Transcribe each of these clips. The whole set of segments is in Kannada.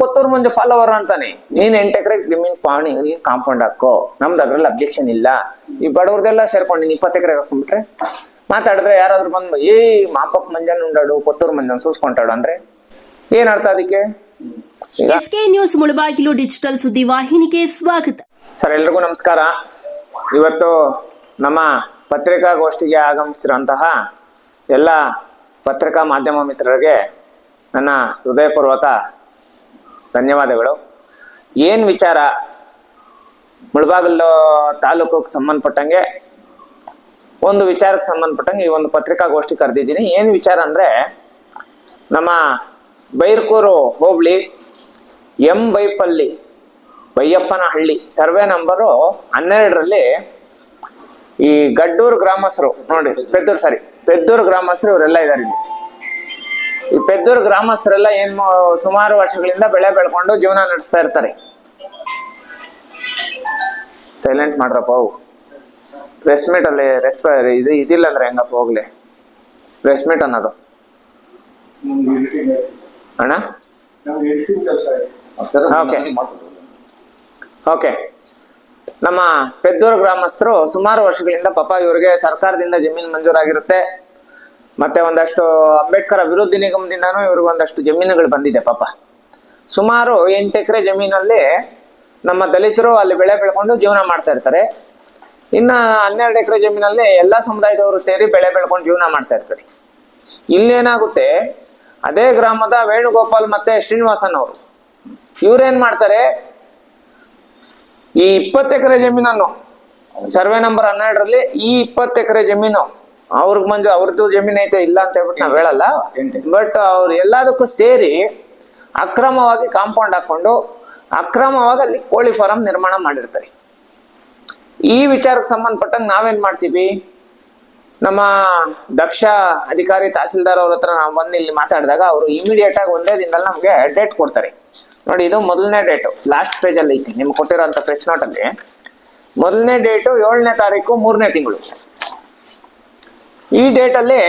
ಕೊತ್ತೂರು ಮುಂದೆ ಫಾಲೋವರ್ ಅಂತಾನೆ. ನೀನ್ ಎಂಟು ಎಕರೆ ಕ್ರಿಮಿನ್ ಪಾಣಿ ನೀನ್ ಕಾಂಪೌಂಡ್ ಹಾಕೋ. ನಮ್ದು ಅದ್ರಲ್ಲಿ ಅಬ್ಜೆಕ್ಷನ್ ಇಲ್ಲ. ಈ ಬಡವ್ರದೆಲ್ಲ ಸೇರ್ಕೊಂಡು ನೀನ್ ಇಪ್ಪತ್ತು ಎಕರೆ ಹಾಕೊಂಡ್ಬಿಟ್ರೆ ಮಾತಾಡಿದ್ರೆ ಯಾರಾದ್ರೂ ಬಂದು ಏ ಮಾಪಕ್ ಮಂಜನ್ ಉಂಡಾಡು ಕೊತ್ತೂರ್ ಮಂಜನ್ ಸೂಸ್ಕೊಂಟಾಡು ಅಂದ್ರೆ ಏನ್ ಅರ್ಥ ಅದಕ್ಕೆ? ಎಸ್ಕೆ ನ್ಯೂಸ್ ಮುಳಬಾಗಿಲು ಡಿಜಿಟಲ್ ಸುದ್ದಿ ವಾಹಿನಿಗೆ ಸ್ವಾಗತ. ಸರ್ ಎಲ್ರಿಗೂ ನಮಸ್ಕಾರ. ಇವತ್ತು ನಮ್ಮ ಪತ್ರಿಕಾಗೋಷ್ಠಿಗೆ ಆಗಮಿಸಿರುವಂತಹ ಎಲ್ಲ ಪತ್ರಿಕಾ ಮಾಧ್ಯಮ ಮಿತ್ರರಿಗೆ ನನ್ನ ಹೃದಯಪೂರ್ವಕ ಧನ್ಯವಾದಗಳು. ಏನು ವಿಚಾರ? ಮುಳಬಾಗಲು ತಾಲೂಕಿಗೆ ಸಂಬಂಧಪಟ್ಟಂಗೆ ಒಂದು ವಿಚಾರಕ್ಕೆ ಸಂಬಂಧಪಟ್ಟಂಗೆ ಈ ಒಂದು ಪತ್ರಿಕಾಗೋಷ್ಠಿ ಕರೆದಿದ್ದೀನಿ. ಏನು ವಿಚಾರ ಅಂದರೆ, ನಮ್ಮ ಬೈರ್ಕೂರು ಹೋಬಳಿ ಎಂ ಬೈಪಲ್ಲಿ ಬೈಯಪ್ಪನಹಳ್ಳಿ ಸರ್ವೆ ನಂಬರು ಹನ್ನೆರಡರಲ್ಲಿ ಈ ಗಡ್ಡೂರು ಗ್ರಾಮಸ್ಥರು, ನೋಡಿ, ಪೆದ್ದೂರು ಸಾರಿ ಪೆದ್ದೂರು ಗ್ರಾಮಸ್ಥರು ಇವರೆಲ್ಲ ಇದ್ದಾರೆ ಇಲ್ಲಿ. ಈ ಪೆದ್ದೂರು ಗ್ರಾಮಸ್ಥರೆಲ್ಲ ಏನ್ ಸುಮಾರು ವರ್ಷಗಳಿಂದ ಬೆಳೆ ಬೆಳ್ಕೊಂಡು ಜೀವನ ನಡೆಸ್ತಾ ಇರ್ತಾರೆ. ಸೈಲೆಂಟ್ ಮಾಡ್ರಪ್ಪ ಅವು. ಪ್ರೆಸ್ ಮೀಟ್ ಅಲ್ಲಿ ರೆಸ್ಪ ಇದು ಇದಿಲ್ಲ ಅಂದ್ರೆ ಹೆಂಗಪ್ಪ ಹೋಗ್ಲಿ. ಪ್ರೆಸ್ ಮೀಟ್ ಅನ್ನೋದು. ಅಣ್ಣ? ಓಕೆ ಓಕೆ ನಮ್ಮ ಪೆದ್ದೂರು ಗ್ರಾಮಸ್ಥರು ಸುಮಾರು ವರ್ಷಗಳಿಂದ ಪಾಪ ಇವ್ರಿಗೆ ಸರ್ಕಾರದಿಂದ ಜಮೀನು ಮಂಜೂರಾಗಿರುತ್ತೆ. ಮತ್ತೆ ಒಂದಷ್ಟು ಅಂಬೇಡ್ಕರ್ ಅಭಿವೃದ್ಧಿ ನಿಗಮದಿಂದನೂ ಇವ್ರಿಗೆ ಒಂದಷ್ಟು ಜಮೀನುಗಳು ಬಂದಿದೆ ಪಾಪ. ಸುಮಾರು ಎಂಟು ಎಕರೆ ಜಮೀನಲ್ಲಿ ನಮ್ಮ ದಲಿತರು ಅಲ್ಲಿ ಬೆಳೆ ಬೆಳ್ಕೊಂಡು ಜೀವನ ಮಾಡ್ತಾ ಇರ್ತಾರೆ. ಇನ್ನ ಹನ್ನೆರಡು ಎಕರೆ ಜಮೀನಲ್ಲಿ ಎಲ್ಲಾ ಸಮುದಾಯದವರು ಸೇರಿ ಬೆಳೆ ಬೆಳ್ಕೊಂಡು ಜೀವನ ಮಾಡ್ತಾ ಇರ್ತಾರೆ. ಇಲ್ಲೇನಾಗುತ್ತೆ, ಅದೇ ಗ್ರಾಮದ ವೇಣುಗೋಪಾಲ್ ಮತ್ತೆ ಶ್ರೀನಿವಾಸನ್ ಅವರು ಇವ್ರೇನ್ ಮಾಡ್ತಾರೆ, ಈ ಇಪ್ಪತ್ತು ಎಕರೆ ಜಮೀನನ್ನು, ಸರ್ವೆ ನಂಬರ್ ಹನ್ನೆರಡರಲ್ಲಿ ಈ ಇಪ್ಪತ್ತು ಎಕರೆ ಜಮೀನು ಅವ್ರಿಗೆ ಮಂಜು ಅವ್ರದ್ದು ಜಮೀನು ಐತೆ ಇಲ್ಲ ಅಂತ ಹೇಳ್ಬಿಟ್ಟು ನಾವು ಹೇಳಲ್ಲ. ಬಟ್ ಅವ್ರು ಎಲ್ಲದಕ್ಕೂ ಸೇರಿ ಅಕ್ರಮವಾಗಿ ಕಾಂಪೌಂಡ್ ಹಾಕೊಂಡು ಅಕ್ರಮವಾಗಿ ಅಲ್ಲಿ ಕೋಳಿ ಫಾರಂ ನಿರ್ಮಾಣ ಮಾಡಿರ್ತಾರೆ. ಈ ವಿಚಾರಕ್ಕೆ ಸಂಬಂಧಪಟ್ಟಂಗೆ ನಾವೇನ್ ಮಾಡ್ತೀವಿ? ನಮ್ಮ ದಕ್ಷ ಅಧಿಕಾರಿ ತಹಸೀಲ್ದಾರ್ ಅವ್ರ ಹತ್ರ ನಾವು ಬಂದು ಇಲ್ಲಿ ಮಾತಾಡಿದಾಗ ಅವರು ಇಮಿಡಿಯೇಟ್ ಆಗಿ ಒಂದೇ ದಿನದಲ್ಲಿ ನಮಗೆ ಡೇಟ್ ಕೊಡ್ತಾರೆ. ನೋಡಿ ಇದು ಮೊದಲನೇ ಡೇಟು ಲಾಸ್ಟ್ ಪೇಜಲ್ಲಿ ಅಲ್ಲಿ ಐತಿ ನಿಮ್ಗೆ ಕೊಟ್ಟಿರೋಂಥ ಪ್ರೆಸ್ ನೋಟ್ ಅಲ್ಲಿ. ಮೊದಲನೇ ಡೇಟು ಏಳನೇ ತಾರೀಕು ಮೂರನೇ ತಿಂಗಳು. ಈ ಡೇಟ್ ಅಲ್ಲಿ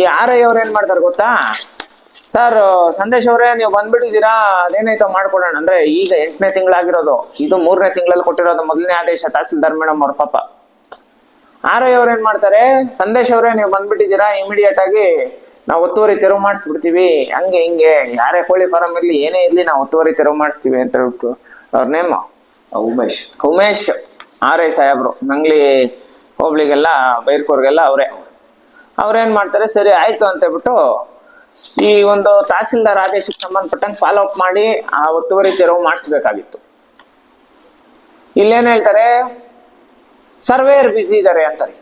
ಈ ಆರ್ ಐ ಅವ್ರು ಏನ್ ಮಾಡ್ತಾರೆ ಗೊತ್ತಾ? ಸರ್ ಸಂದೇಶ್ ಅವರೇ ನೀವು ಬಂದ್ಬಿಟ್ಟಿದ್ದೀರಾ? ಅದೇನೈತೋ ಮಾಡ್ಕೊಡೋಣ. ಅಂದ್ರೆ ಈಗ ಎಂಟನೇ ತಿಂಗಳಾಗಿರೋದು. ಇದು ಮೂರನೇ ತಿಂಗಳಲ್ಲಿ ಕೊಟ್ಟಿರೋದು ಮೊದಲನೇ ಆದೇಶ ತಹಸೀಲ್ದಾರ್ ಮೇಡಮ್ ಅವ್ರ ಪಾಪ. ಆರ್ ಐ ಅವ್ರು ಏನ್ ಮಾಡ್ತಾರೆ? ಸಂದೇಶ್ ಅವರೇ ನೀವು ಬಂದ್ಬಿಟ್ಟಿದ್ದೀರಾ? ಇಮಿಡಿಯೇಟ್ ಆಗಿ ನಾವು ಒತ್ತುವರಿ ತೆರವು ಮಾಡಿಸ್ಬಿಡ್ತೀವಿ. ಹಂಗೆ ಹಿಂಗೆ. ಯಾರೇ ಕೋಳಿ ಫಾರಂ ಇರ್ಲಿ ಏನೇ ಇರ್ಲಿ ನಾವು ಒತ್ತುವರಿ ತೆರವು ಮಾಡಿಸ್ತೀವಿ ಅಂತ ಹೇಳ್ಬಿಟ್ಟು ಅವ್ರ name Umesh. Umesh R I ಸಾಹೇಬ್ರು. ನಂಗ್ಲಿ ಹೋಬ್ಳಿಗೆಲ್ಲ ಬೈರ್ಕೋರ್ಗೆಲ್ಲ ಅವರೇ. ಅವ್ರೇನ್ ಮಾಡ್ತಾರೆ, ಸರಿ ಆಯ್ತು ಅಂತ ಹೇಳ್ಬಿಟ್ಟು ಈ ಒಂದು ತಹಸೀಲ್ದಾರ್ ಆದೇಶಕ್ಕೆ ಸಂಬಂಧಪಟ್ಟಂಗೆ ಫಾಲೋ ಅಪ್ ಮಾಡಿ ಆ ಒತ್ತುವರಿ ತೆರವು ಮಾಡಿಸ್ಬೇಕಾಗಿತ್ತು. ಇಲ್ಲೇನ್ ಹೇಳ್ತಾರೆ ಸರ್ವೇರ್ ಬಿಸಿ ಇದ್ದಾರೆ ಅಂತಾರೆ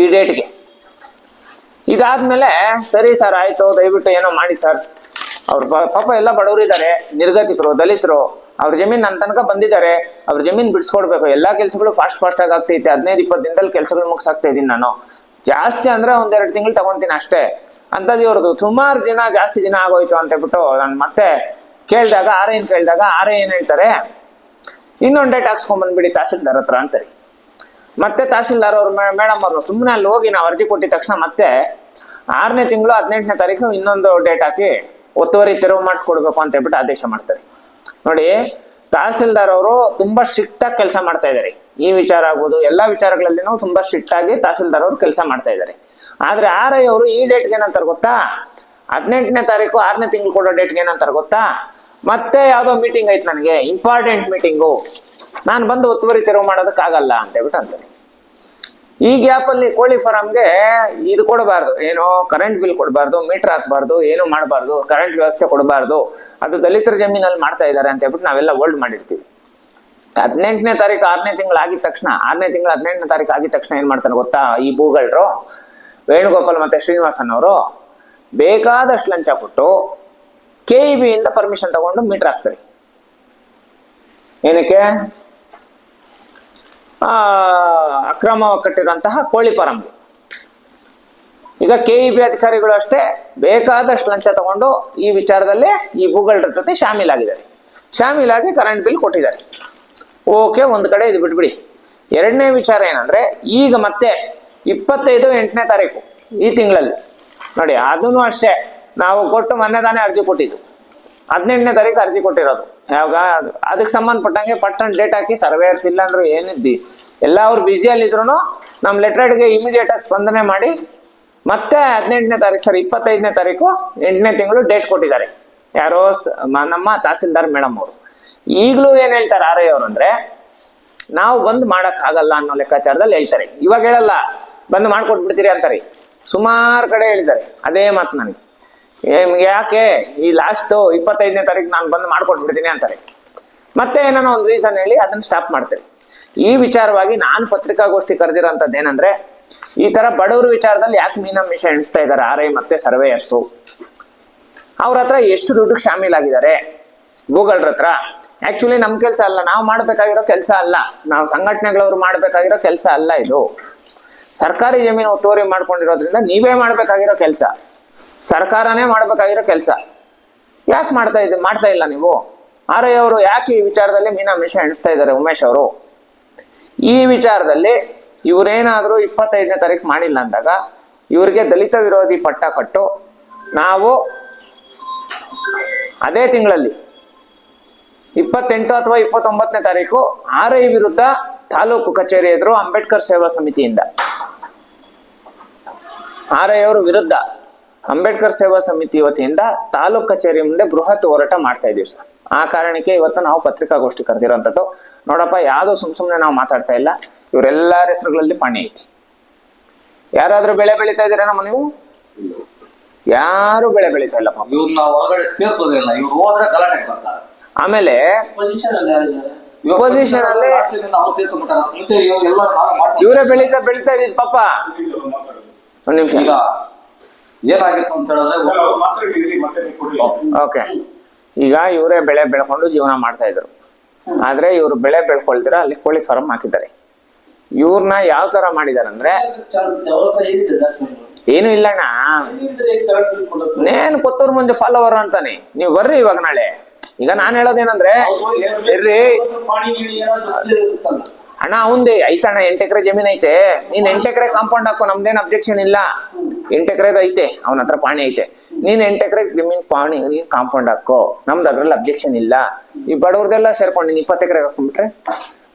ಈ ಡೇಟ್ಗೆ ಇದಾದ್ಮೇಲೆ, ಸರಿ ಸರ್ ಆಯ್ತು, ದಯವಿಟ್ಟು ಏನೋ ಮಾಡಿ ಸರ್ ಅವ್ರ ಪಾಪ ಎಲ್ಲ ಬಡವರು ಇದ್ದಾರೆ ನಿರ್ಗತಿಕರು, ದಲಿತರು, ಅವ್ರ ಜಮೀನ್ ನನ್ನ ತನಕ ಬಂದಿದ್ದಾರೆ, ಅವ್ರ ಜಮೀನ್ ಬಿಡಿಸ್ಕೊಡ್ಬೇಕು, ಎಲ್ಲಾ ಕೆಲಸಗಳು ಫಾಸ್ಟ್ ಫಾಸ್ಟ್ ಆಗಿ ಆಗ್ತೈತೆ, ಹದಿನೈದು ಇಪ್ಪತ್ತು ದಿನದಲ್ಲಿ ಕೆಲಸಗಳು ಮುಗಿಸಾಕ್ತಾ ಇದ್ದೀನಿ ನಾನು. ಜಾಸ್ತಿ ಅಂದ್ರೆ ಒಂದೆರಡು ತಿಂಗಳು ತಗೊಂತೀನಿ ಅಷ್ಟೇ. ಅಂತದ್ದು ಇವ್ರದ್ದು ಸುಮಾರು ದಿನ ಜಾಸ್ತಿ ದಿನ ಆಗೋಯ್ತು ಅಂತ ಹೇಳ್ಬಿಟ್ಟು ನಾನು ಮತ್ತೆ ಕೇಳಿದಾಗ ಆರ್ ಏನ್ ಕೇಳಿದಾಗ ಆರೇ ಏನು ಹೇಳ್ತಾರೆ, ಇನ್ನೊಂದು ಡೇಟ್ ಹಾಕ್ಸ್ಕೊಂಡ್ ಬಂದ್ಬಿಡಿ ತಹಸೀಲ್ದಾರ್ ಹತ್ರ ಅಂತಾರೆ. ಮತ್ತೆ ತಹಸೀಲ್ದಾರ್ ಅವ್ರು ಮೇಡಮ್ ಅವರು ಸುಮ್ಮನೆ ಅಲ್ಲಿ ಹೋಗಿ ನಾವು ಅರ್ಜಿ ಕೊಟ್ಟಿದ ತಕ್ಷಣ ಮತ್ತೆ ಆರನೇ ತಿಂಗಳು ಹದಿನೆಂಟನೇ ತಾರೀಕು ಇನ್ನೊಂದು ಡೇಟ್ ಹಾಕಿ ಒತ್ತುವರಿ ತೆರವು ಮಾಡಿಸ್ಕೊಡ್ಬೇಕು ಅಂತ ಹೇಳ್ಬಿಟ್ಟು ಆದೇಶ ಮಾಡ್ತಾರೆ. ನೋಡಿ ತಹಸೀಲ್ದಾರ್ ಅವರು ತುಂಬಾ ಸ್ಟ್ರಿಕ್ಟ್ ಆಗಿ ಕೆಲಸ ಮಾಡ್ತಾ ಇದ್ದಾರೆ ಈ ವಿಚಾರ ಆಗ್ಬೋದು? ಎಲ್ಲಾ ವಿಚಾರಗಳಲ್ಲಿನೂ ತುಂಬಾ ಸ್ಟ್ರಿಕ್ಟ್ ಆಗಿ ತಹಸೀಲ್ದಾರ್ ಅವರು ಕೆಲಸ ಮಾಡ್ತಾ ಇದ್ದಾರೆ ಆದ್ರೆ ಆರ್ ಐ ಅವರು ಈ ಡೇಟ್ಗೆ ಏನಂತಾರೆ ಗೊತ್ತಾ? ಹದಿನೆಂಟನೇ ತಾರೀಕು ಆರನೇ ತಿಂಗಳು ಕೊಡೋ ಡೇಟ್ಗೆ ಏನಂತಾರೆ ಗೊತ್ತಾ? ಮತ್ತೆ ಯಾವ್ದೋ ಮೀಟಿಂಗ್ ಐತೆ ನನಗೆ ಇಂಪಾರ್ಟೆಂಟ್ ಮೀಟಿಂಗು ನಾನು ಬಂದು ಒತ್ತುವರಿ ತೆರವು ಮಾಡೋದಕ್ಕಾಗಲ್ಲ ಅಂತ ಹೇಳ್ಬಿಟ್ಟು ಅಂತಾರೆ. ಈ ಗ್ಯಾಪ್ ಅಲ್ಲಿ ಕೋಳಿ ಫಾರಂಗೆ ಇದು ಕೊಡಬಾರ್ದು, ಏನು ಕರೆಂಟ್ ಬಿಲ್ ಕೊಡಬಾರ್ದು ಮೀಟರ್ ಹಾಕ್ಬಾರ್ದು, ಏನು ಮಾಡಬಾರ್ದು ಕರೆಂಟ್ ವ್ಯವಸ್ಥೆ ಕೊಡಬಾರ್ದು, ಅದು ದಲಿತರ ಜಮೀನಲ್ಲಿ ಮಾಡ್ತಾ ಇದ್ದಾರೆ ಅಂತ ಹೇಳ್ಬಿಟ್ಟು ನಾವೆಲ್ಲ ಹೋಲ್ಡ್ ಮಾಡಿರ್ತೀವಿ. ಹದಿನೆಂಟನೇ ತಾರೀಕು ಆರನೇ ತಿಂಗಳು ಆಗಿದ ತಕ್ಷಣ, ಆರನೇ ತಿಂಗಳು ಹದಿನೆಂಟನೇ ತಾರೀಕು ಆಗಿದ ತಕ್ಷಣ ಏನ್ ಮಾಡ್ತಾರೆ ಗೊತ್ತಾ ಈ ಭೂಗಳರು? ವೇಣುಗೋಪಾಲ್ ಮತ್ತೆ ಶ್ರೀನಿವಾಸನ್ ಅವರು ಬೇಕಾದಷ್ಟು ಲಂಚ ಕೊಟ್ಟು ಕೆ ಇ ಬಿ ಇಂದ ಪರ್ಮಿಷನ್ ತಗೊಂಡು ಮೀಟರ್ ಹಾಕ್ತಾರೆ. ಏನಕ್ಕೆ? ಆ ಅಕ್ರಮವಾಗಿ ಕಟ್ಟಿರುವಂತಹ ಕೋಳಿ ಫಾರಂ ಈಗ ಕೆ ಇ ಬಿ ಅಧಿಕಾರಿಗಳು ಅಷ್ಟೇ ಬೇಕಾದಷ್ಟು ಲಂಚ ತಗೊಂಡು ಈ ವಿಚಾರದಲ್ಲಿ ಈ ಭೂಗಳರ ಜೊತೆ ಶಾಮೀಲಾಗಿದ್ದಾರೆ. ಶಾಮೀಲಾಗಿ ಕರೆಂಟ್ ಬಿಲ್ ಕೊಟ್ಟಿದ್ದಾರೆ. ಓಕೆ, ಒಂದು ಕಡೆ ಇದು ಬಿಟ್ಬಿಡಿ. ಎರಡನೇ ವಿಚಾರ ಏನಂದ್ರೆ, ಈಗ ಮತ್ತೆ ಇಪ್ಪತ್ತೈದು ಎಂಟನೇ ತಾರೀಕು ಈ ತಿಂಗಳಲ್ಲಿ. ನೋಡಿ ಅದನ್ನು ಅಷ್ಟೇ. ನಾವು ಕೊಟ್ಟು ಮೊನ್ನೆ ತಾನೇ ಅರ್ಜಿ ಕೊಟ್ಟಿದ್ದು. ಹದಿನೆಂಟನೇ ತಾರೀಕು ಅರ್ಜಿ ಕೊಟ್ಟಿರೋದು. ಯಾವಾಗ? ಅದು- ಅದಕ್ಕೆ ಸಂಬಂಧಪಟ್ಟಂಗೆ ಪಟ್ಟಣ ಡೇಟ್ ಹಾಕಿ ಸರ್ವೇಯರ್ಸ್ ಇಲ್ಲ ಅಂದ್ರೆ ಏನಿದ್ದಿ? ಎಲ್ಲ ಅವ್ರು ಬ್ಯುಸಿಯಲ್ಲಿದ್ರು ನಮ್ಮ ಲೆಟ್ರೆಡ್ಗೆ ಇಮಿಡಿಯೇಟ್ ಆಗಿ ಸ್ಪಂದನೆ ಮಾಡಿ ಮತ್ತೆ ಹದಿನೆಂಟನೇ ತಾರೀಕು ಸರ್ ಇಪ್ಪತ್ತೈದನೇ ತಾರೀಕು ಎಂಟನೇ ತಿಂಗಳು ಡೇಟ್ ಕೊಟ್ಟಿದ್ದಾರೆ. ಯಾರೋ ನಮ್ಮ ತಹಸೀಲ್ದಾರ್ ಮೇಡಮ್ ಅವರು. ಈಗಲೂ ಏನ್ ಹೇಳ್ತಾರೆ ಆರ್ ಅವರು ಅಂದ್ರೆ, ನಾವು ಬಂದ್ ಮಾಡಕ್ ಆಗಲ್ಲ ಅನ್ನೋ ಲೆಕ್ಕಾಚಾರದಲ್ಲಿ ಹೇಳ್ತಾರೆ. ಇವಾಗ ಹೇಳಲ್ಲ, ಬಂದ್ ಮಾಡ್ಕೊಟ್ಬಿಡ್ತೀರಿ ಅಂತಾರೆ. ಸುಮಾರು ಕಡೆ ಹೇಳಿದ್ದಾರೆ. ಅದೇ ಮಾತು ನನಗೆ. ಏ- ಯಾಕೆ? ಈ ಲಾಸ್ಟ್ ಇಪ್ಪತ್ತೈದನೇ ತಾರೀಕು ನಾನು ಬಂದು ಮಾಡ್ಕೊಂಡು ಬಿಡ್ತೀನಿ ಅಂತಾರೆ. ಮತ್ತೆ ಏನೋ ಒಂದು ರೀಸನ್ ಹೇಳಿ ಅದನ್ನ ಸ್ಟಾಪ್ ಮಾಡ್ತಾರೆ. ಈ ವಿಚಾರವಾಗಿ ನಾನು ಪತ್ರಿಕಾಗೋಷ್ಠಿ ಕರೆದಿರೋಂಥದ್ದು ಏನಂದ್ರೆ ಈ ತರ ಬಡವರ ವಿಚಾರದಲ್ಲಿ ಯಾಕೆ ಮೀನಮಿಷ ಎಣಿಸ್ತಾ ಇದ್ದಾರೆ ಆರ್ ಮತ್ತೆ ಸರ್ವೆ ಅಷ್ಟು. ಅವ್ರ ಹತ್ರ ಎಷ್ಟು ದುಡ್ಡಿಗೆ ಶಾಮೀಲಾಗಿದ್ದಾರೆ ಗೂಗಲ್ರ ಹತ್ರ. ಆಕ್ಚುಲಿ ನಮ್ ಕೆಲಸ ಅಲ್ಲ. ನಾವು ಮಾಡ್ಬೇಕಾಗಿರೋ ಕೆಲಸ ಅಲ್ಲ. ನಾವು ಸಂಘಟನೆಗಳವ್ರು ಮಾಡ್ಬೇಕಾಗಿರೋ ಕೆಲಸ ಅಲ್ಲ ಇದು. ಸರ್ಕಾರಿ ಜಮೀನು ಒತ್ತುವರಿ ಮಾಡ್ಕೊಂಡಿರೋದ್ರಿಂದ ನೀವೇ ಮಾಡ್ಬೇಕಾಗಿರೋ ಕೆಲಸ. ಸರ್ಕಾರನೇ ಮಾಡ್ಬೇಕಾಗಿರೋ ಕೆಲಸ. ಯಾಕೆ ಮಾಡ್ತಾ ಇದ್ದೆ ಮಾಡ್ತಾ ಇಲ್ಲ ನೀವು? ಆರ್ ಅವರು ಯಾಕೆ ಈ ವಿಚಾರದಲ್ಲಿ ಮೀನಾಮಿಷ ಎಣಿಸ್ತಾ ಇದ್ದಾರೆ ಉಮೇಶ್ ಅವರು? ಈ ವಿಚಾರದಲ್ಲಿ ಇವರೇನಾದ್ರೂ ಇಪ್ಪತ್ತೈದನೇ ತಾರೀಕು ಮಾಡಿಲ್ಲ ಅಂದಾಗ ಇವರಿಗೆ ದಲಿತ ವಿರೋಧಿ ಪಟ್ಟ ಕಟ್ಟು. ನಾವು ಅದೇ ತಿಂಗಳಲ್ಲಿ ಇಪ್ಪತ್ತೆಂಟು ಅಥವಾ ಇಪ್ಪತ್ತೊಂಬತ್ತನೇ ತಾರೀಕು ಆರ್ ಐ ವಿರುದ್ಧ ತಾಲೂಕು ಕಚೇರಿ ಎದುರು ಅಂಬೇಡ್ಕರ್ ಸೇವಾ ಸಮಿತಿಯಿಂದ ಆರ್ ಐ ಅವರ ವಿರುದ್ಧ ಅಂಬೇಡ್ಕರ್ ಸೇವಾ ಸಮಿತಿ ವತಿಯಿಂದ ತಾಲೂಕ್ ಕಚೇರಿ ಮುಂದೆ ಬೃಹತ್ ಹೋರಾಟ ಮಾಡ್ತಾ ಇದೀವಿ ಸರ್. ಆ ಕಾರಣಕ್ಕೆ ಇವತ್ತು ನಾವು ಪತ್ರಿಕಾಗೋಷ್ಠಿ ಕರೆದಿರೋಂಥದ್ದು. ನೋಡಪ್ಪ ಯಾವ್ದೋ ಸುಮ್ ಸುಮ್ನೆ ನಾವು ಮಾತಾಡ್ತಾ ಇಲ್ಲ. ಇವರೆಲ್ಲರ ಹೆಸರುಗಳಲ್ಲಿ ಪಾಣಿ ಐತಿ. ಯಾರಾದ್ರೂ ಬೆಳೆ ಬೆಳೀತಾ ಇದ್ದೀರೇನಮ್ಮ ನೀವು? ಯಾರು ಬೆಳೆ ಬೆಳೀತಾ ಇಲ್ಲಪ್ಪ. ಆಮೇಲೆ ಪೊಸಿಷನ್ ಅಲ್ಲಿ ಇವ್ರು ಬೆಳೀತಾ ಬೆಳೀತಾ ಇದ್ದೀವಿ ಪಾಪ. ಒಂದ್ ನಿಮಿಷ. ಏನಾಗಿತ್ತು ಅಂತ ಹೇಳಿದ್ರೆ ಓಕೆ. ಈಗ ಇವರೇ ಬೆಳೆ ಬೆಳ್ಕೊಂಡು ಜೀವನ ಮಾಡ್ತಾ ಇದ್ರು. ಆದ್ರೆ ಇವ್ರು ಬೆಳೆ ಬೆಳ್ಕೊಳ್ತೀರ ಅಲ್ಲಿ ಕೋಳಿ ಫಾರಂ ಹಾಕಿದ್ದಾರೆ. ಇವ್ರನ್ನ ಯಾವ ತರ ಮಾಡಿದಾರೆ ಅಂದ್ರೆ? ಏನು ಇಲ್ಲಣ್ಣ ಏನ್ ಮುಂದೆ ನೇನ್ ಕೊತ್ತೂರು ಮುಂಜೆ ಫಾಲೋವರ್ ಅಂತಾನೆ. ನೀವು ಬರ್ರಿ ಇವಾಗ ನಾಳೆ. ಈಗ ನಾನ್ ಹೇಳೋದೇನಂದ್ರೆ ಇರ್ರಿ. ಅಣ್ಣ, ಅವಂದೇ ಐತಣ್ಣ ಎಂಟ್ ಎಕರೆ ಜಮೀನ್ ಐತೆ. ನೀನ್ ಎಂಟೆಕರೆ ಕಾಂಪೌಂಡ್ ಹಾಕೋ, ನಮ್ದೇನ್ ಅಬ್ಜೆಕ್ಷನ್ ಇಲ್ಲ. ಎಂಟು ಎಕರೆದ ಐತೆ, ಅವನ ಹತ್ರ ಪಾಣಿ ಐತೆ. ನೀನ್ ಎಂಟೆಕರೆ ಜಮೀನ್, ಪಾಣಿ, ನೀನ್ ಕಾಂಪೌಂಡ್ ಹಾಕೋ. ನಮ್ದು ಅದ್ರಲ್ಲಿ ಅಬ್ಜೆಕ್ಷನ್ ಇಲ್ಲ. ಈ ಬಡವ್ರದೆಲ್ಲ ಸೇರ್ಕೊಂಡು ನೀನ್ ಇಪ್ಪತ್ತು ಎಕರೆ ಹಾಕೊಂಡ್ಬಿಟ್ರೆ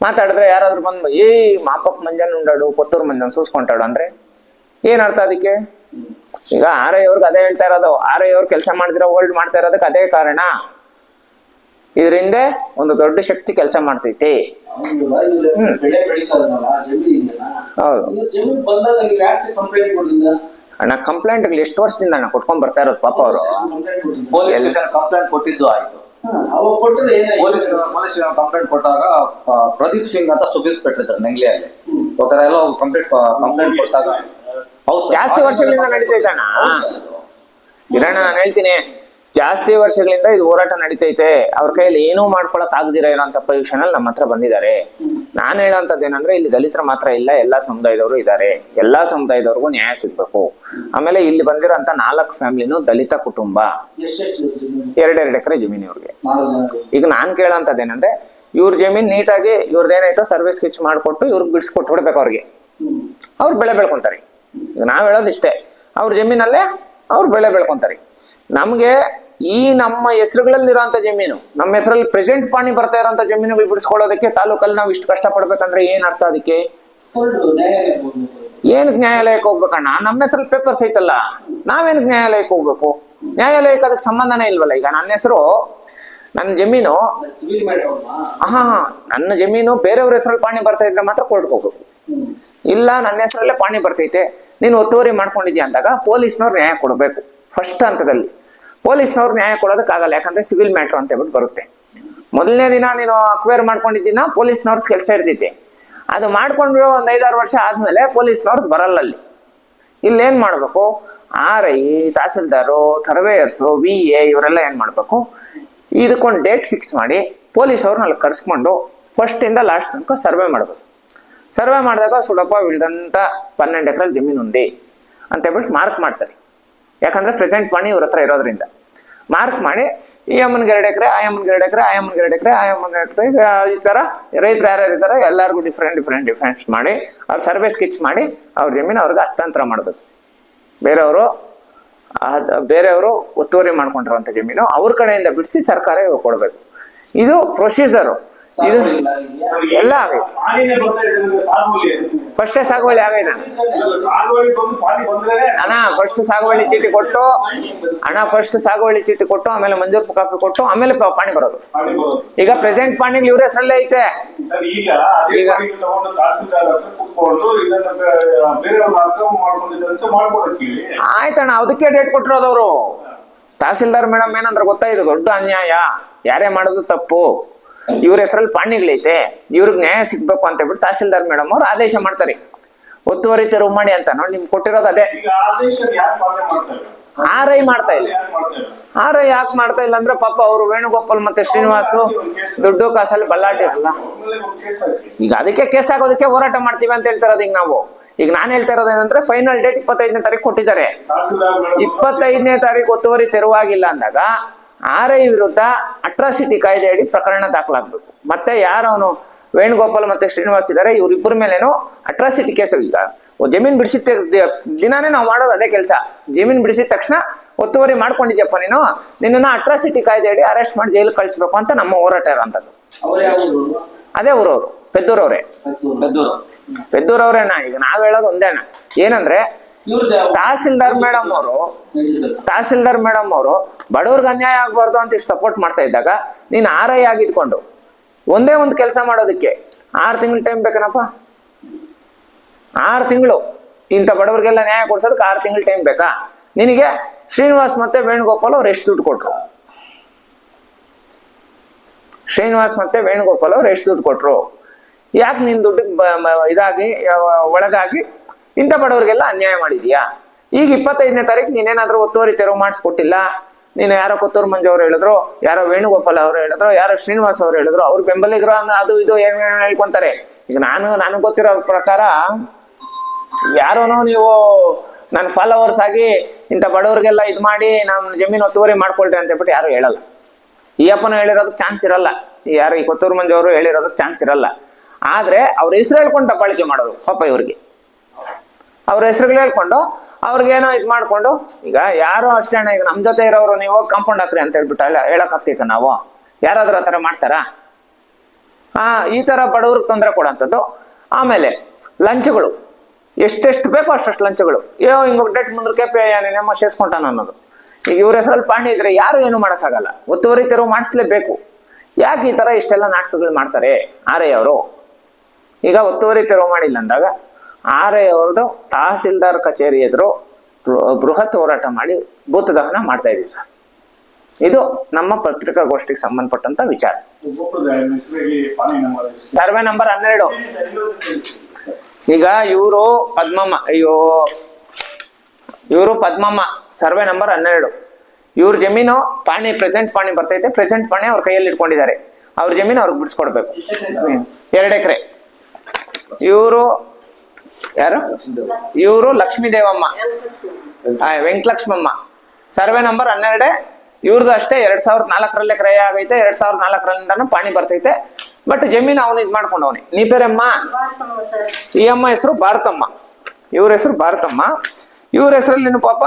ಮಾತಾಡಿದ್ರೆ ಯಾರಾದ್ರೂ ಬಂದು, ಏ, ಮಾಪಕ್ ಮಂಜನ್ ಉಂಡಾಡು, ಕೊತ್ತೂರ್ ಮಂಜನ್ ಸೂಸ್ಕೊಂಟಾಡು ಅಂದ್ರೆ ಏನ್ ಅರ್ಥ ಅದಕ್ಕೆ? ಈಗ ಆರ್ ಐ ಅವ್ರಿಗೆ ಅದೇ ಹೇಳ್ತಾ ಇರೋದು. ಆರ್ ಐ ಅವ್ರು ಕೆಲಸ ಮಾಡಿದ್ರೆ ಹೋಲ್ಡ್ ಮಾಡ್ತಾ ಇರೋದಕ್ಕೆ ಅದೇ ಕಾರಣ. ಇದರಿಂದ ಒಂದು ದೊಡ್ಡ ಶಕ್ತಿ ಕೆಲಸ ಮಾಡ್ತೈತಿ. ಹೌದು. ಅಣ್ಣ ಕಂಪ್ಲೇಂಟ್ ಎಷ್ಟು ವರ್ಷದಿಂದ ಅಣ್ಣ ಕೊಟ್ಕೊಂಡ್ ಬರ್ತಾ ಇರೋದು ಪಾಪ ಅವರು? ಕಂಪ್ಲೇಂಟ್ ಪೊಲೀಸ್ ಸ್ಟೇಷನ್ ಕಂಪ್ಲೇಂಟ್ ಕೊಟ್ಟಿದ್ದು ಆಯ್ತು. ಪೊಲೀಸ್ ಕಂಪ್ಲೇಂಟ್ ಕೊಟ್ಟಾಗ ಪ್ರದೀಪ್ ಸಿಂಗ್ ಅಂತ ಸಬ್ ಇನ್ಸ್ಪೆಕ್ಟರ್ ಇದ್ದಾರೆ ನೆಂಗ್ಲಿಯಲ್ಲಿ. ಎಲ್ಲ ಕಂಪ್ಲೇಂಟ್ ಕಂಪ್ಲೇಂಟ್ ಕೊಟ್ಟಾಗ ಹೌದು. ಜಾಸ್ತಿ ವರ್ಷಗಳಿಂದ ನಡೀತೈತಣ್ಣ ಸರ್. ನಾನು ಹೇಳ್ತೀನಿ. ಜಾಸ್ತಿ ವರ್ಷಗಳಿಂದ ಇದು ಹೋರಾಟ ನಡೀತೈತೆ. ಅವ್ರ ಕೈಯಲ್ಲಿ ಏನೂ ಮಾಡ್ಕೊಳಕ್ ಆಗದಿರ ಇರೋಂತ ಪೊಸಿಷನ್ ಅಲ್ಲಿ ನಮ್ಮ ಹತ್ರ ಬಂದಿದ್ದಾರೆ. ನಾನು ಹೇಳೋಂಥದ್ದು ಏನಂದ್ರೆ ಇಲ್ಲಿ ದಲಿತರ ಮಾತ್ರ ಇಲ್ಲ, ಎಲ್ಲಾ ಸಮುದಾಯದವರು ಇದ್ದಾರೆ. ಎಲ್ಲಾ ಸಮುದಾಯದವ್ರಿಗೂ ನ್ಯಾಯ ಸಿಗ್ಬೇಕು. ಆಮೇಲೆ ಇಲ್ಲಿ ಬಂದಿರೋಂತ ನಾಲ್ಕು ಫ್ಯಾಮಿಲಿನೂ ದಲಿತ ಕುಟುಂಬ? ಎರಡೆರಡು ಎಕರೆ ಜಮೀನು ಇವ್ರಿಗೆ. ಈಗ ನಾನ್ ಕೇಳೋಂಥದ್ದು ಏನಂದ್ರೆ ಇವ್ರ ಜಮೀನ್ ನೀಟಾಗಿ ಇವ್ರದ್ದೇನಾಯ್ತೋ ಸರ್ವಿಸ್ ಕಿಚ್ ಮಾಡ್ಕೊಟ್ಟು ಇವ್ರಿಗೆ ಬಿಡಿಸ್ಕೊಟ್ಟು ಬಿಡ್ಬೇಕು ಅವ್ರಿಗೆ. ಅವ್ರು ಬೆಳೆ ಬೆಳ್ಕೊಂತಾರೆ. ಈಗ ನಾವ್ ಹೇಳೋದು ಇಷ್ಟೇ ಅವ್ರ ಜಮೀನಲ್ಲೇ ಅವ್ರು ಬೆಳೆ ಬೆಳ್ಕೊಂತಾರೆ. ನಮ್ಗೆ ಈ ನಮ್ಮ ಹೆಸರುಗಳಲ್ಲಿ ಇರೋಂಥ ಜಮೀನು, ನಮ್ಮ ಹೆಸರಲ್ಲಿ ಪ್ರೆಸೆಂಟ್ ಪಾಣಿ ಬರ್ತಾ ಇರೋಂಥ ಜಮೀನುಗಳು ಬಿಡಿಸ್ಕೊಳ್ಳೋದಕ್ಕೆ ತಾಲೂಕಲ್ಲಿ ನಾವು ಇಷ್ಟು ಕಷ್ಟ ಪಡ್ಬೇಕಂದ್ರೆ ಏನ್ ಅರ್ಥ ಅದಕ್ಕೆ. ಏನಕ್ಕೆ ನ್ಯಾಯಾಲಯಕ್ಕೆ ಹೋಗ್ಬೇಕಣ್ಣ? ನಮ್ಮ ಹೆಸರಲ್ಲಿ ಪೇಪರ್ಸ್ ಐತಲ್ಲ ನಾವೇನಕ್ಕೆ ನ್ಯಾಯಾಲಯಕ್ಕೆ ಹೋಗ್ಬೇಕು? ನ್ಯಾಯಾಲಯಕ್ಕೆ ಅದಕ್ಕೆ ಸಂಬಂಧನೇ ಇಲ್ವಲ್ಲ. ಈಗ ನನ್ನ ಹೆಸರು, ನನ್ನ ಜಮೀನು, ಹಾ ನನ್ನ ಜಮೀನು ಬೇರೆಯವ್ರ ಹೆಸರಲ್ಲಿ ಪಾಣಿ ಬರ್ತಾ ಇದ್ರೆ ಮಾತ್ರ ಕೋರ್ಟ್ಗೆ ಹೋಗ್ಬೇಕು. ಇಲ್ಲ, ನನ್ನ ಹೆಸರಲ್ಲೇ ಪಾಣಿ ಬರ್ತೈತೆ. ನೀನು ಒತ್ತುವರಿ ಮಾಡ್ಕೊಂಡಿದ್ಯಾ ಅಂದಾಗ ಪೊಲೀಸ್ನವ್ರು ನ್ಯಾಯ ಕೊಡಬೇಕು. ಫಸ್ಟ್ ಹಂತದಲ್ಲಿ. ಪೊಲೀಸ್ನವ್ರು ನ್ಯಾಯ ಕೊಡೋದಕ್ಕಾಗಲ್ಲ, ಯಾಕಂದ್ರೆ ಸಿವಿಲ್ ಮ್ಯಾಟ್ರ್ ಅಂತ ಹೇಳ್ಬಿಟ್ಟು ಬರುತ್ತೆ. ಮೊದಲನೇ ದಿನ ನೀನು ಅಕ್ವೇರ್ ಮಾಡ್ಕೊಂಡಿದ್ದೀನ ಪೊಲೀಸ್ನವ್ರದ್ದು ಕೆಲಸ ಇರ್ತೈತಿ ಅದು ಮಾಡ್ಕೊಂಡು ಒಂದು ಐದಾರು ವರ್ಷ ಆದ್ಮೇಲೆ ಪೊಲೀಸ್ನವ್ರದ್ದು ಬರಲ್ಲ ಅಲ್ಲಿ. ಇಲ್ಲೇನ್ ಮಾಡ್ಬೇಕು? R I tahsildar, surveyors V A ಇವರೆಲ್ಲ ಏನ್ ಮಾಡ್ಬೇಕು? ಇದಕ್ಕೊಂದು ಡೇಟ್ ಫಿಕ್ಸ್ ಮಾಡಿ ಪೊಲೀಸ್ ಅವ್ರನ್ನ ಅಲ್ಲಿ ಕರ್ಸ್ಕೊಂಡು ಫಸ್ಟ್ ಇಂದ ಲಾಸ್ಟ್ ತನಕ ಸರ್ವೆ ಮಾಡ್ಬೇಕು. ಸರ್ವೆ ಮಾಡಿದಾಗ ಸುಡಪ್ಪ, ಉಳಿದಂತ ಪನ್ನೆಂಡು ಎಕರೆ ಜಮೀನು ಉಂದಿ ಅಂತ ಹೇಳ್ಬಿಟ್ಟು ಮಾರ್ಕ್ ಮಾಡ್ತಾರೆ. ಯಾಕಂದ್ರೆ ಪ್ರೆಸೆಂಟ್ ಮಾಡಿ ಇವ್ರ ಹತ್ರ ಇರೋದ್ರಿಂದ. ಮಾರ್ಕ್ ಮಾಡಿ, ಈ ಅಮ್ಮನ್ಗೆ ಎರಡು ಎಕರೆ, ಆ ಅಮ್ಮನ್ಗೆ ಎರಡು ಎಕರೆ, ಆ ಅಮ್ಮನ್ಗೆ ಎರಡು ಎಕರೆ, ಆ ಅಮ್ಮನ್ಗೆ ಎಕರೆ ಈ ತರ ರೈತರು ಯಾರ್ಯಾರು ಇದ್ದಾರೆ ಎಲ್ಲರಿಗೂ ಡಿಫ್ರೆಂಟ್ ಡಿಫ್ರೆಂಟ್ ಡಿಫ್ರೆಂಟ್ ಮಾಡಿ, ಅವ್ರ ಸರ್ವೆ ಸ್ಕೆಚ್ ಮಾಡಿ, ಅವ್ರ ಜಮೀನು ಅವ್ರಿಗೆ ಹಸ್ತಾಂತರ ಮಾಡಬೇಕು. ಬೇರೆಯವರು ಬೇರೆಯವರು ಒತ್ತುವರಿ ಮಾಡ್ಕೊಂಡಿರುವಂತ ಜಮೀನು ಅವ್ರ ಕಡೆಯಿಂದ ಬಿಡಿಸಿ ಸರ್ಕಾರ ಕೊಡ್ಬೇಕು. ಇದು ಪ್ರೊಸೀಜರು ಇದು ಎಲ್ಲ ಆಗೈತೆ ಫಸ್ಟೇ ಸಾಗುವಳಿ ಆಗೈತೆ ಹಣ ಫಸ್ಟ್ ಸಾಗುವಳಿ ಚೀಟಿ ಕೊಟ್ಟು ಹಣ ಫಸ್ಟ್ ಸಾಗುವಳಿ ಚೀಟಿ ಕೊಟ್ಟು, ಆಮೇಲೆ ಮಂಜೂರು ಕಾಪಿ ಕೊಟ್ಟು, ಆಮೇಲೆ ಪಾಣಿ ಬರೋದು. ಈಗ ಪ್ರೆಸೆಂಟ್ ಪಾಣಿ ಇವ್ರ ಹೆಸರಲ್ಲೇ ಐತೆ. ಈಗ ಆಯ್ತಣ್ಣ ಅದಕ್ಕೆ ಡೇಟ್ ಕೊಟ್ಟಿರೋದವ್ರು ತಹಸೀಲ್ದಾರ್ ಮೇಡಮ್ ಏನಂದ್ರೆ ಗೊತ್ತಾಯ್ತು, ದೊಡ್ಡ ಅನ್ಯಾಯ. ಯಾರೇ ಮಾಡೋದು ತಪ್ಪು. ಇವ್ರ ಹೆಸರಲ್ಲಿ ಪಾಣಿಗಳೈತೆ ಇವ್ರಿಗೆ ನ್ಯಾಯ ಸಿಗ್ಬೇಕು ಅಂತ ಹೇಳ್ಬಿಟ್ಟು ತಹಸೀಲ್ದಾರ್ ಮೇಡಮ್ ಅವ್ರು ಆದೇಶ ಮಾಡ್ತಾರೆ. ಒತ್ತುವರಿ ತೆರವು ಮಾಡಿ ಅಂತ ನೋಡಿ ನಿಮ್ಗೆ ಕೊಟ್ಟಿರೋದು ಅದೇ. ಆರ್ ಐ ಮಾಡ್ತಾ ಇಲ್ಲ? ಆರ್ ಐ ಯಾಕೆ ಮಾಡ್ತಾ ಇಲ್ಲ? ಅಂದ್ರೆ ಪಾಪ ಅವರು ವೇಣುಗೋಪಾಲ್ ಮತ್ತೆ ಶ್ರೀನಿವಾಸು ದುಡ್ಡು ಕಾಸಲ್ಲಿ ಬಲ್ಲಾಟಿರಲ್ಲ ಈಗ ಅದಕ್ಕೆ ಕೇಸ್ ಆಗೋದಕ್ಕೆ ಹೋರಾಟ ಮಾಡ್ತೀವಿ ಅಂತ ಹೇಳ್ತಾರದು ಈಗ ನಾವು. ಈಗ ನಾನು ಹೇಳ್ತಾ ಇರೋದು ಏನಂದ್ರೆ ಫೈನಲ್ ಡೇಟ್ ಇಪ್ಪತ್ತೈದನೇ ತಾರೀಕು ಕೊಟ್ಟಿದ್ದಾರೆ. ಇಪ್ಪತ್ತೈದನೇ ತಾರೀಕು ಒತ್ತುವರಿ ತೆರವಾಗಿಲ್ಲ ಅಂದಾಗ ಆರ್ ಐ ವಿರುದ್ಧ ಅಟ್ರಾಸಿಟಿ ಕಾಯ್ದೆಯಡಿ ಪ್ರಕರಣ ದಾಖಲಾಗಬೇಕು. ಮತ್ತೆ ಯಾರು ಅವನು ವೇಣುಗೋಪಾಲ್ ಮತ್ತೆ ಶ್ರೀನಿವಾಸ್ ಇದ್ದಾರೆ ಇವರಿಬ್ಬರ ಮೇಲೇನು ಅಟ್ರಾಸಿಟಿ ಕೇಸ್. ಈಗ ಜಮೀನ್ ಬಿಡಿಸಿದ ದಿನಾನೇ ನಾವು ಮಾಡೋದು ಅದೇ ಕೆಲಸ. ಜಮೀನ್ ಬಿಡಿಸಿದ ತಕ್ಷಣ ಒತ್ತುವರಿ ಮಾಡ್ಕೊಂಡಿದ್ಯಪ್ಪ ನೀನು ನಿನ್ನನ್ನ ಅಟ್ರಾಸಿಟಿ ಕಾಯ್ದೆ ಅಡಿ ಅರೆಸ್ಟ್ ಮಾಡಿ ಜೈಲು ಕಳಿಸ್ಬೇಕು ಅಂತ ನಮ್ಮ ಹೋರಾಟ ಇರೋಂಥದ್ದು ಅದೇ ಊರವರು ಪೆದ್ದೂರವ್ರೆ. ಪೆದ್ದೂರವ್ರೇನ? ಈಗ ನಾವ್ ಹೇಳೋದು ಒಂದೇನಾ? ಏನಂದ್ರೆ? ತಹಸೀಲ್ದಾರ್ ಮೇಡಮ್ ಅವರು. ತಹಸೀಲ್ದಾರ್ ಮೇಡಮ್ ಅವರು ಬಡವ್ರಿಗೆ ಅನ್ಯಾಯ ಆಗ್ಬಾರ್ದು ಅಂತ ಇಷ್ಟು ಸಪೋರ್ಟ್ ಮಾಡ್ತಾ ಇದ್ದಾಗ ನೀನ್ ಆರ್ ಐ ಆಗಿದ್ಕೊಂಡು ಒಂದೇ ಒಂದು ಕೆಲಸ ಮಾಡೋದಕ್ಕೆ ಆರು ತಿಂಗಳು ಟೈಮ್ ಬೇಕೇನಪ್ಪ? ಆರು ತಿಂಗಳು. ಇಂಥ ಬಡವರಿಗೆಲ್ಲ ನ್ಯಾಯ ಕೊಡ್ಸೋದಕ್ಕೆ ಆರು ತಿಂಗಳು ಟೈಮ್ ಬೇಕಾ? ನಿನಗೆ ಶ್ರೀನಿವಾಸ್ ಮತ್ತೆ ವೇಣುಗೋಪಾಲ್ ಅವ್ರು ಎಷ್ಟು ದುಡ್ಡು ಕೊಟ್ರು? ಶ್ರೀನಿವಾಸ್ ಮತ್ತೆ ವೇಣುಗೋಪಾಲ್ ಅವ್ರು ಎಷ್ಟು ದುಡ್ಡು ಕೊಟ್ರು? ಯಾಕೆ ನಿನ್ ದುಡ್ಡಿಗೆ ಇದಾಗಿ ಒಳಗಾಗಿ ಇಂಥ ಬಡವರಿಗೆಲ್ಲ ಅನ್ಯಾಯ ಮಾಡಿದ್ಯಾ? ಈಗ ಇಪ್ಪತ್ತೈದನೇ ತಾರೀಕು ನೀನೇನಾದ್ರೂ ಒತ್ತುವರಿ ತೆರವು ಮಾಡಿಸ್ಕೊಟ್ಟಿಲ್ಲ? ನೀನು ಯಾರೋ ಕೊತ್ತೂರು ಮಂಜು ಅವ್ರು ಹೇಳಿದ್ರು, ಯಾರೋ ವೇಣುಗೋಪಾಲ್ ಅವರು ಹೇಳಿದ್ರು, ಯಾರೋ ಶ್ರೀನಿವಾಸ್ ಅವ್ರು ಹೇಳಿದ್ರು, ಅವ್ರು ಬೆಂಬಲಿಗರು ಅಂದ್ರೆ ಅದು ಇದು ಏನು ಹೇಳ್ಕೊಂತಾರೆ? ಈಗ ನಾನು ನನಗೆ ಗೊತ್ತಿರೋ ಪ್ರಕಾರ ಯಾರೋನೋ ನೀವು ನನ್ನ ಫಾಲೋವರ್ಸ್ ಆಗಿ ಇಂಥ ಬಡವರಿಗೆಲ್ಲ ಇದು ಮಾಡಿ ನಮ್ಮ ಜಮೀನು ಒತ್ತುವರಿ ಮಾಡ್ಕೊಳ್ರಿ ಅಂತ ಹೇಳ್ಬಿಟ್ಟು ಯಾರು ಹೇಳಲ್ಲ. ಈ ಅಪ್ಪನ ಹೇಳಿರೋದಕ್ಕೆ ಚಾನ್ಸ್ ಇರಲ್ಲ. ಯಾರು ಈ ಕೊತ್ತೂರು ಮಂಜು ಅವರು ಹೇಳಿರೋದಕ್ಕೆ ಚಾನ್ಸ್ ಇರಲ್ಲ. ಆದ್ರೆ ಅವ್ರ ಹೆಸರು ಹೇಳ್ಕೊಂಡು ತಪ್ಪಾಳಿಕೆ ಮಾಡೋರು, ಪಾಪ ಇವ್ರಿಗೆ. ಅವ್ರ ಹೆಸರುಗಳು ಹೇಳ್ಕೊಂಡು ಅವ್ರಿಗೇನೋ ಇದು ಮಾಡ್ಕೊಂಡು, ಈಗ ಯಾರೋ ಅಷ್ಟೇ ಅಣ್ಣ, ಈಗ ನಮ್ಮ ಜೊತೆ ಇರೋರು ನೀವು ಕಾಂಪೌಂಡ್ ಹಾಕ್ರಿ ಅಂತ ಹೇಳ್ಬಿಟ್ಟು ಅಲ್ಲ, ಹೇಳಕ್ ಆಗ್ತೈತೆ ನಾವು. ಯಾರಾದ್ರೂ ಆ ಥರ ಮಾಡ್ತಾರಾ? ಆ, ಈ ತರ ಬಡವ್ರಿಗೆ ತೊಂದರೆ ಕೊಡೋಂಥದ್ದು. ಆಮೇಲೆ ಲಂಚಗಳು. ಎಷ್ಟೆಷ್ಟು ಬೇಕೋ ಅಷ್ಟಷ್ಟು ಲಂಚಗಳು. ಏ ಹಿಂಗೆ ಡೇಟ್ ಮುಂದಕ್ಕೆ ಪೇ ನಿಮ್ಮ ಸೇರಿಸ್ಕೊಂಟಾನ ಅನ್ನೋದು. ಈಗ ಇವ್ರ ಹೆಸರಲ್ಲಿ ಪಾಣಿ ಇದ್ರೆ ಯಾರು ಏನು ಮಾಡೋಕ್ಕಾಗಲ್ಲ. ಒತ್ತುವರಿ ತೆರವು ಮಾಡಿಸ್ಲೇಬೇಕು. ಯಾಕೆ ಈ ತರ ಇಷ್ಟೆಲ್ಲ ನಾಟಕಗಳು ಮಾಡ್ತಾರೆ ಆರೇ ಅವರು ಈಗ ಒತ್ತುವರಿ ತೆರವು ಮಾಡಿಲ್ಲ ಅಂದಾಗ ಆರ್ ಅವ್ರದ್ದು ತಹಸೀಲ್ದಾರ್ ಕಚೇರಿ ಎದುರು ಬೃಹತ್ ಹೋರಾಟ ಮಾಡಿ ಭೂತ ದಹನ ಮಾಡ್ತಾ ಇದೀವಿ ಸರ್. ಇದು ನಮ್ಮ ಪತ್ರಿಕಾಗೋಷ್ಠಿಗೆ ಸಂಬಂಧಪಟ್ಟಂತ ವಿಚಾರ. ಸರ್ವೆ ನಂಬರ್ ಹನ್ನೆರಡು. ಈಗ ಇವರು ಪದ್ಮಮ್ಮ ಅಯ್ಯೋ ಇವರು ಪದ್ಮಮ್ಮ ಸರ್ವೆ ನಂಬರ್ ಹನ್ನೆರಡು. ಇವ್ರ ಜಮೀನು ಪಾಣಿ ಪ್ರೆಸೆಂಟ್ ಪಾಣಿ ಬರ್ತೈತೆ ಪ್ರೆಸೆಂಟ್ ಪಾಣಿ ಅವ್ರ ಕೈಯಲ್ಲಿ ಇಟ್ಕೊಂಡಿದ್ದಾರೆ. ಅವ್ರ ಜಮೀನು ಅವ್ರಿಗೆ ಬಿಡಿಸ್ಕೊಡ್ಬೇಕು. ಎರಡು ಎಕರೆ. ಇವರು ಯಾರು? ಇವರು ಲಕ್ಷ್ಮೀ ದೇವಮ್ಮ ಆ, ವೆಂಕಟಲಕ್ಷ್ಮಮ್ಮ ಸರ್ವೆ ನಂಬರ್ ಹನ್ನೆರಡೇ. ಇವ್ರದ್ದು ಅಷ್ಟೇ ಎರಡ್ ಸಾವಿರದ ನಾಲ್ಕರಲ್ಲೇ ಕ್ರಯ ಆಗೈತೆ ಎರಡ್ ಸಾವಿರದ ನಾಲ್ಕರಲ್ಲಿಂದಾನು ಪಾಣಿ ಬರ್ತೈತೆ. ಬಟ್ ಜಮೀನು ಅವನು ಇದು ಮಾಡ್ಕೊಂಡವನಿ. ನೀ ಪೇರಮ್ಮ? ಈ ಅಮ್ಮ ಹೆಸರು ಭಾರತಮ್ಮ. ಇವ್ರ ಹೆಸರು ಭಾರತಮ್ಮ. ಇವ್ರ ಹೆಸರಲ್ಲಿ ಪಾಪ?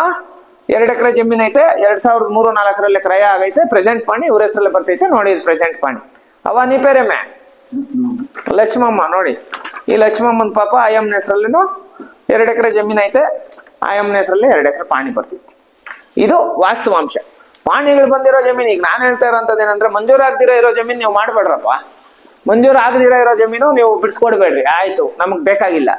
ಎರಡ್ ಎಕರೆ ಜಮೀನ್ ಐತೆ ಎರಡ್ ಸಾವಿರದ ಮೂರು ನಾಲ್ಕರಲ್ಲಿ ಕ್ರಯ ಆಗೈತೆ ಪ್ರೆಸೆಂಟ್ ಪಾಣಿ ಇವ್ರ ಹೆಸರಲ್ಲಿ ಬರ್ತೈತೆ ನೋಡಿ ಪ್ರೆಸೆಂಟ್ ಪಾಣಿ. ಅವ ನೀ ಪೇರಮ್ಮ? ಲಕ್ಷ್ಮಮ್ಮ. ನೋಡಿ. ಈ ಲಕ್ಷ್ಮಮ್ಮನ ಪಾಪ ಆಯಮ್ಮನ ಹೆಸರಲ್ಲಿನೂ ಎರಡು ಎಕರೆ ಜಮೀನ್ ಐತೆ. ಆಯಮ್ಮನ ಹೆಸರಲ್ಲಿ ಎರಡು ಎಕರೆ ಪಾಣಿ ಬರ್ತಿತ್ತು. ಇದು ವಾಸ್ತವಾಂಶ. ಪಾಣಿಗಳು ಬಂದಿರೋ ಜಮೀನು, ಈಗ ನಾನು ಹೇಳ್ತಾ ಇರೋಂಥದ್ದು ಏನಂದ್ರೆ ಮಂಜೂರಾಗ್ದಿರೋ ಇರೋ ಜಮೀನು ನೀವು ಮಾಡಬೇಡ್ರಪ್ಪ. ಮಂಜೂರು ಆಗದಿರೋ ಇರೋ ಜಮೀನು ನೀವು ಬಿಡಿಸ್ಕೊಡ್ಬೇಡ್ರಿ. ಆಯ್ತು, ನಮಗ್ ಬೇಕಾಗಿಲ್ಲ.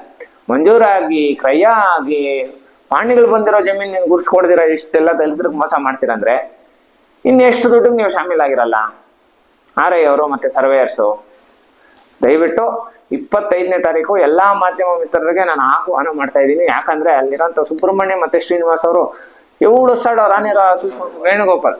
ಮಂಜೂರಾಗಿ ಕ್ರಯ ಆಗಿ, ಪಾಣಿಗಳು ಬಂದಿರೋ ಜಮೀನು ನೀವು ಗುಡ್ಸ್ಕೊಡ್ದಿರೋ, ಇಷ್ಟೆಲ್ಲ ದಲಿತರಿಗೆ ಮೋಸ ಮಾಡ್ತೀರಂದ್ರೆ ಇನ್ನೆಷ್ಟು ದುಡ್ಡಿಗೆ ನೀವು ಶಾಮಿಲ್ ಆರ್ ಐ ಅವರು ಮತ್ತೆ ಸರ್ವೇಯರ್ಸು. ದಯವಿಟ್ಟು ಇಪ್ಪತ್ತೈದನೇ ತಾರೀಕು ಎಲ್ಲಾ ಮಾಧ್ಯಮ ಮಿತ್ರರಿಗೆ ನಾನು ಆಹ್ವಾನ ಮಾಡ್ತಾ ಇದ್ದೀನಿ. ಯಾಕಂದ್ರೆ ಅಲ್ಲಿರೋಂಥ ಸುಬ್ರಹ್ಮಣ್ಯ ಮತ್ತೆ ಶ್ರೀನಿವಾಸ್ ಅವರು ಏಳು ಸಾಡೋ ರಾಣಿ ರಾ- ವೇಣುಗೋಪಾಲ್.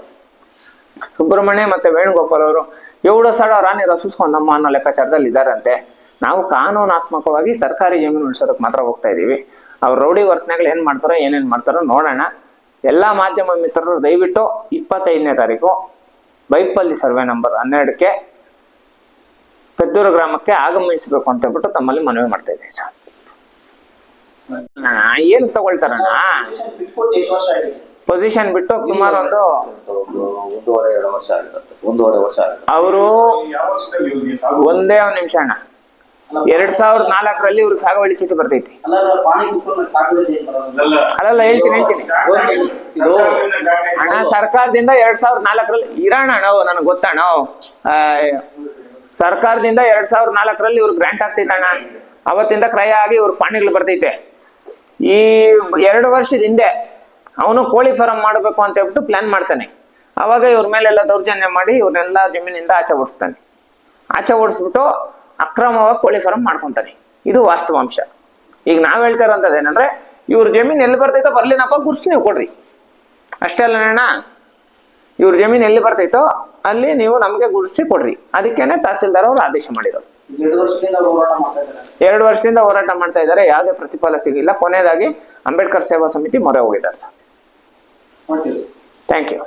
ಸುಬ್ರಹ್ಮಣ್ಯ ಮತ್ತೆ ವೇಣುಗೋಪಾಲ್ ಅವರು ಎವಡು ಸಾಡೋ ರಾಣಿ ರಸೂಸ್ಕೊಂಡಮ್ಮ ಅನ್ನೋ ಲೆಕ್ಕಾಚಾರದಲ್ಲಿ ಇದ್ದಾರಂತೆ. ನಾವು ಕಾನೂನಾತ್ಮಕವಾಗಿ ಸರ್ಕಾರಿ ಜಮೀನು ಉಳಿಸೋದಕ್ಕೆ ಮಾತ್ರ ಹೋಗ್ತಾ ಇದೀವಿ. ಅವ್ರ ರೌಡಿ ವರ್ತನೆಗಳು ಏನ್ ಮಾಡ್ತಾರೋ, ಏನೇನ್ ಮಾಡ್ತಾರೋ ನೋಡೋಣ. ಎಲ್ಲಾ ಮಾಧ್ಯಮ ಮಿತ್ರರು ದಯವಿಟ್ಟು ಇಪ್ಪತ್ತೈದನೇ ತಾರೀಕು ಬೈಪಲ್ಲಿ ಸರ್ವೆ ನಂಬರ್ ಹನ್ನೆರಡಕ್ಕೆ ಪೆದ್ದೂರು ಗ್ರಾಮಕ್ಕೆ ಆಗಮಿಸಬೇಕು ಅಂತ ಹೇಳ್ಬಿಟ್ಟು ತಮ್ಮಲ್ಲಿ ಮನವಿ ಮಾಡ್ತಾ ಇದ್ದೀನಿ ಸರ್. ಏನು ತಗೊಳ್ತಾರಣ್ಣ ಪೊಸಿಷನ್ ಬಿಟ್ಟು ಸುಮಾರು ಒಂದು ಅವರು ಒಂದೇ ಒಂದ್ ನಿಮಿಷ ಅಣ್ಣ. ಎರಡ್ ಸಾವಿರದ ನಾಲ್ಕರಲ್ಲಿ ಇವ್ರಿಗೆ ಸಾಗುವಳಿ ಚೀಟಿ ಬರ್ತೈತಿ. ಅಲ್ಲಲ್ಲ ಹೇಳ್ತೀನಿ ಹೇಳ್ತೀನಿ. ಅಣ್ಣ ಹಣ ಸರ್ಕಾರದಿಂದ ಎರಡ್ ಸಾವಿರದ ನಾಲ್ಕರಲ್ಲಿ ಇರೋಣ ಅಣ್ಣ ನನಗೆ ಗೊತ್ತಣ್ಣ ಆ, ಸರ್ಕಾರದಿಂದ ಎರಡ್ ಸಾವಿರದ ನಾಲ್ಕರಲ್ಲಿ ಇವ್ರಿಗೆ ಗ್ರಾಂಟ್ ಆಗ್ತೈತಣ್ಣ ಅವತ್ತಿಂದ ಕ್ರಯ ಆಗಿ ಇವ್ರ ಪಾಣಿಗಳು ಬರ್ತೈತೆ. ಈ ಎರಡು ವರ್ಷದ ಹಿಂದೆ ಅವನು ಕೋಳಿ ಫಾರಂ ಮಾಡಬೇಕು ಅಂತ ಹೇಳ್ಬಿಟ್ಟು ಪ್ಲಾನ್ ಮಾಡ್ತಾನೆ. ಅವಾಗ ಇವ್ರ ಮೇಲೆಲ್ಲ ದೌರ್ಜನ್ಯ ಮಾಡಿ ಇವ್ರನ್ನೆಲ್ಲ ಜಮೀನಿಂದ ಆಚೆ ಓಡಿಸ್ತಾನೆ. ಆಚೆ ಓಡಿಸ್ಬಿಟ್ಟು ಅಕ್ರಮವಾಗಿ ಕೋಳಿ ಫಾರಂ ಮಾಡ್ಕೊಂತಾನೆ. ಇದು ವಾಸ್ತವಾಂಶ. ಈಗ ನಾವ್ ಹೇಳ್ತಾ ಏನಂದ್ರೆ ಇವ್ರ ಜಮೀನ್ ಎಲ್ಲಿ ಬರ್ತೈತೋ ಬರ್ಲಿನಪ್ಪ ಗುರ್ಸಿ ನೀವು ಕೊಡ್ರಿ. ಅಷ್ಟೇ ಅಲ್ಲ ಇವ್ರ ಜಮೀನ್ ಎಲ್ಲಿ ಬರ್ತೈತೋ ಅಲ್ಲಿ ನೀವು ನಮಗೆ ಗುಡಿಸಿ ಕೊಡ್ರಿ. ಅದಕ್ಕೇನೆ ತಹಸೀಲ್ದಾರ್ ಅವರು ಆದೇಶ ಮಾಡಿರೋದು. ಎರಡು ವರ್ಷದಿಂದ ಹೋರಾಟ ಮಾಡ್ತಾ ಇದ್ದಾರೆ. ಯಾವುದೇ ಪ್ರತಿಫಲ ಸಿಗಲಿಲ್ಲ. ಕೊನೆಯದಾಗಿ ಅಂಬೇಡ್ಕರ್ ಸೇವಾ ಸಮಿತಿ ಮೊರೆ ಹೋಗಿದ್ದಾರೆ ಸರ್. Thank you